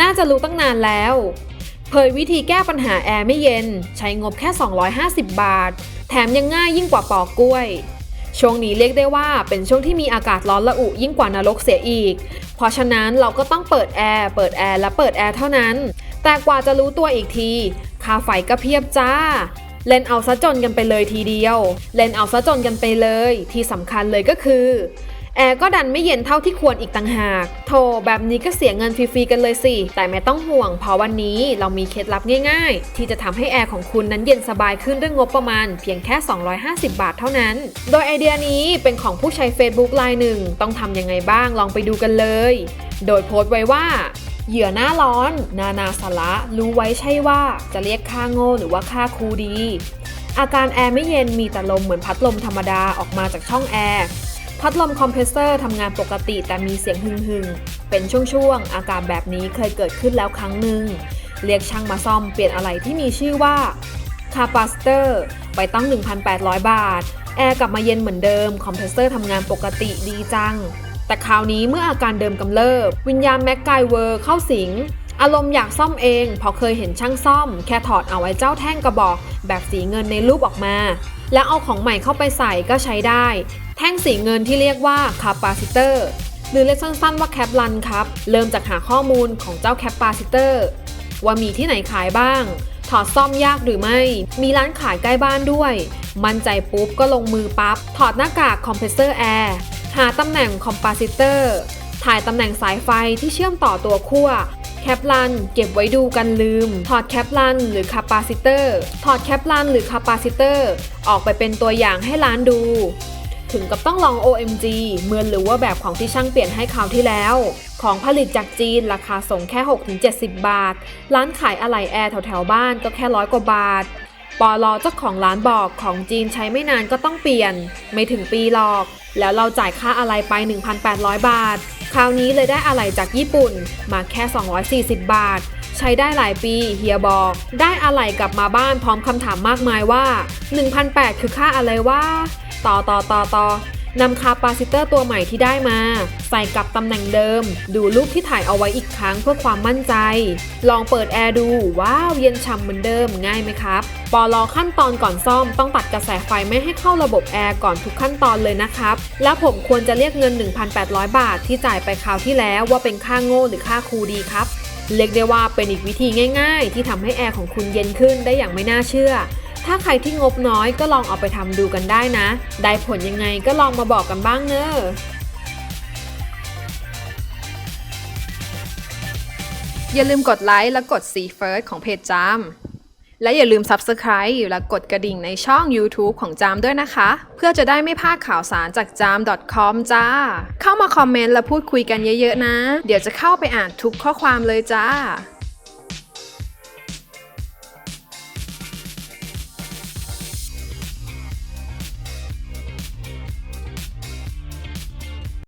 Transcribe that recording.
น่าจะรู้ตั้งนานแล้ว เผยวิธีแก้ปัญหาแอร์ไม่เย็น ใช้งบแค่ 250 บาท แถมยังง่ายยิ่งกว่าปอกกล้วย ช่วงนี้เรียกได้ว่าเป็นช่วงที่มีอากาศร้อนระอุยิ่งกว่านรกเสียอีก เพราะฉะนั้นเราก็ต้องเปิดแอร์ เปิดแอร์และเปิดแอร์เท่านั้น แต่กว่าจะรู้ตัวอีกที ค่าไฟก็เพียบจ้าเล่นเอาซะจนกันไปเลยทีเดียว เล่นเอาซะจนกันไปเลย ที่สำคัญเลยก็คือ แอร์ก็ดันไม่เย็นเท่าที่ควรอีกต่างหากโธ่แบบนี้ก็เสียเงินฟรีๆกันเลยสิ แต่ไม่ต้องห่วง เพราะวันนี้เรามีเคล็ดลับง่ายๆ ที่จะทำให้แอร์ของคุณนั้นเย็นสบายขึ้นด้วยงบประมาณเพียงแค่ 250 บาทเท่านั้น โดยไอเดียนี้เป็นของผู้ใช้ Facebook รายหนึ่ง ต้องทำยังไงบ้างลองไปดูกันเลย โดยโพสต์ไว้ว่าเหยื่อหน้าร้อน นานาสาระรู้ไว้ใช่ว่าจะเรียกค่าโง่หรือว่าค่าครูดี อาการแอร์ไม่เย็นมีแต่ลมเหมือนพัดลมธรรมดาออกมาจากช่องแอร์ พัดลมคอมเพรสเซอร์ทำงานปกติแต่มีเสียงหึ่งๆเป็นช่วงๆ อาการแบบนี้เคยเกิดขึ้นแล้วครั้งหนึ่ง เรียกช่างมาซ่อมเปลี่ยนอะไรที่มีชื่อว่าคาปาสเตอร์ไปตั้ง 1,800 บาท แอร์กลับมาเย็นเหมือนเดิม คอมเพรสเซอร์ทำงานปกติดีจัง แต่คราวนี้เมื่ออาการเดิมกำเริบ วิญญาณแม็กไกเวอร์เข้าสิง อารมณ์อยากซ่อมเองพอเคยเห็นช่างซ่อม แค่ถอดเอาไว้เจ้าแท่งกระบอก แบบสีเงินในรูปออกมา แล้วเอาของใหม่เข้าไปใส่ก็ใช้ได้ ท่งสีเงินที่เรียกว่าคาปาซิเตอร์หรือเรียกสั้นๆว่าแคปลันครับ เริ่มจากหาข้อมูลของเจ้าแคปาซิเตอร์ว่ามีที่ไหนขายบ้าง ถอดซ่อมยากหรือไม่ มีร้านขายใกล้บ้านด้วย มั่นใจปุ๊บก็ลงมือปั๊บ ถอดหน้ากากคอมเพรสเซอร์แอร์ หาตำแหน่งคอมปาซิเตอร์ ถ่ายตำแหน่งสายไฟที่เชื่อมต่อตัวขั้ว แคปลัน เก็บไว้ดูกันลืม ถอดแคปลันหรือคาปาซิเตอร์ ถอดแคปลันหรือคาปาซิเตอร์ ออกไปเป็นตัวอย่างให้ร้านดู ถึงกับต้องลอง OMG เหมือนหรือว่าแบบของที่ช่างเปลี่ยนให้คราวที่แล้ว ของผลิตจากจีนราคาส่งแค่ 6-70 บาท ร้านขายอะไหล่แอร์แถวๆบ้านก็แค่ร้อยกว่าบาทปอลอเจ้าของร้านบอกของจีนใช้ไม่นานก็ต้องเปลี่ยน ไม่ถึงปีหรอก แล้วเราจ่ายค่าอะไหล่ไป 1,800 บาท คราวนี้เลยได้อะไหล่จากญี่ปุ่น มาแค่ 240 บาท ใช้ได้หลายปีเฮียบอก ได้อะไหล่กลับมาบ้านพร้อมคำถามมากมายว่า 1,800 คือค่าอะไรวะ ต่อต่อต่อต่อนำคาปาซิเตอร์ตัวใหม่ที่ได้มา ใส่กลับตำแหน่งเดิม ดูรูปที่ถ่ายเอาไว้อีกครั้งเพื่อความมั่นใจ ลองเปิดแอร์ดู ว้าว เย็นฉ่ำเหมือนเดิมง่ายไหมครับปอลอขั้นตอนก่อนซ่อมต้องตัดกระแสไฟไม่ให้เข้าระบบแอร์ก่อนทุกขั้นตอนเลยนะครับ แล้วผมควรจะเรียกเงิน 1,800 บาทที่จ่ายไปคราวที่แล้วว่าเป็นค่าโง่หรือค่าครูดีครับเรียกได้ว่าเป็นอีกวิธีง่าย ๆ ที่ทำให้แอร์ของคุณเย็นขึ้นได้อย่างไม่น่าเชื่อ ถ้าใครที่งบน้อยก็ลองเอาไปทำดูกันได้นะ ได้ผลยังไงก็ลองมาบอกกันบ้างเนอะอย่าลืมกดไลค์และกด See First ของเพจจาม และอย่าลืม Subscribe และกดกระดิ่งในช่อง YouTube ของจามด้วยนะคะ เพื่อจะได้ไม่พลาดข่าวสารจากจาม .com จ้า เข้ามาคอมเมนต์และพูดคุยกันเยอะๆนะ เดี๋ยวจะเข้าไปอ่านทุกข้อความเลยจ้า